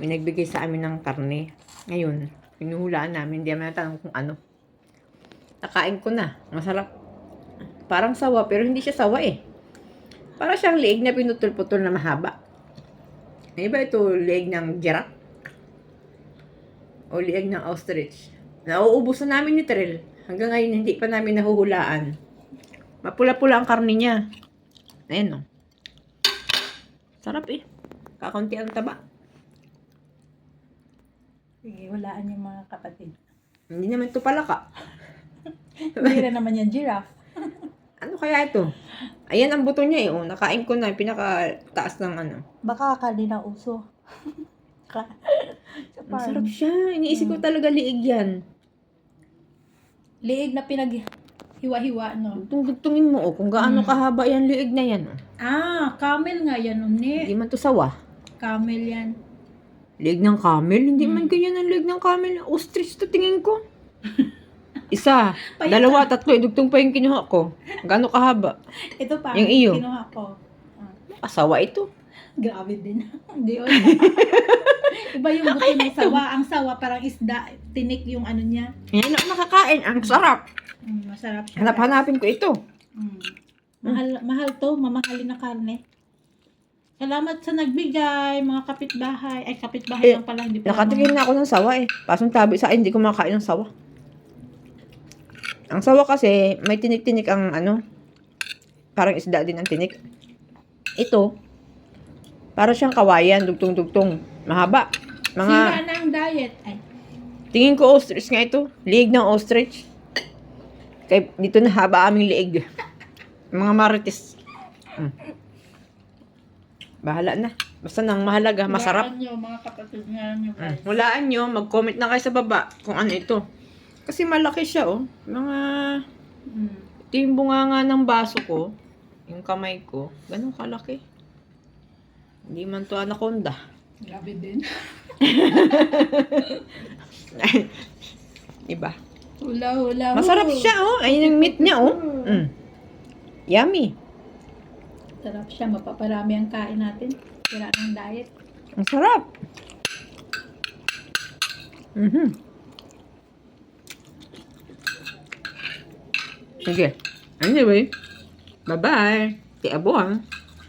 may nagbigay sa amin ng karne. Ngayon, pinuhulaan namin, hindi namin natanong kung ano. Nakain ko na. Masarap. Parang sawa, pero hindi siya sawa eh. Para siyang leeg na pinutol-putol na mahaba. May iba ito, leeg ng giraffe. O leeg ng ostrich. Nauubos na namin ni Terrell. Hanggang ngayon, hindi pa namin nahuhulaan. Mapula-pula ang karne niya. Ayan o. Sarap eh. Kakaunti ang taba. Sige, walaan yung mga kapatid. Hindi naman ito palaka. Hindi rin naman yan giraffe. Ano kaya ito? Ayan ang buto niya eh. Oh, nakain ko na. yung Pinakataas ng ano. Baka akali na uso. Ka- Sa Ang sarap farm. siya. Iniisip ko talaga liig yan. Liig na pinag-hiwa-hiwa, no? Tungtungin mo oh, kung gaano Mm. kahaba yan liig na yan. Oh. Ah, camel nga yan, uni. Hindi man to sawa. Camel yan. Liig ng camel? Hindi man ganyan ang liig ng camel. Ostrich to tingin ko. Isa, Payat. dalawa, tatlo. Idugtong pa yung kinuha ko. Gaano kahaba? Ito pa, Yung iyo. kinuha ko. Ah, Asawa ito. grabe din. Hindi, oh. Iba yung buto ng sawa. Ang sawa, parang isda. Tinik yung ano niya. Yan ang nakakain. Ang sarap. Mm, masarap siya. Hanap-hanapin ko ito. Mm. Mahal, mahal to, mamahalin na karne. Salamat sa nagbigay, mga kapitbahay. Ay, kapitbahay Eh, lang pala, hindi pala. Nakatikim na ako ng sawa eh. Pasong tabi sa akin, hindi ko makain ng sawa. Ang sawa kasi, may tinik-tinik ang ano, parang isda din ang tinik. Ito, para siyang kawayan, dugtong-dugtong. Mahaba. Mga, Sira na ang diet. Ay, tingin ko ostrich nga ito. Liig ng ostrich. Kaya dito na haba aming liig. Mga marites. Mm. Bahala na. Basta nang mahalaga, masarap. hulaan nyo, mga kapatid nga nyo. Mm. Hulaan nyo, mag-comment na kayo sa baba kung ano ito. Kasi malaki siya, oh. Mga, Mm. ito yung bunganga ng baso ko, yung kamay ko, ganun kalaki. Hindi man to anaconda. Grabe din. Diba? Hula, hula. Masarap siya, oh. Ayun yung meat niya, oh. Mm. Yummy. Sarap siya, mapaparami ang kain natin. Sira ng diet. Ang sarap. Mhm. Sige. Anyway, bye-bye. Ti Abo, ah.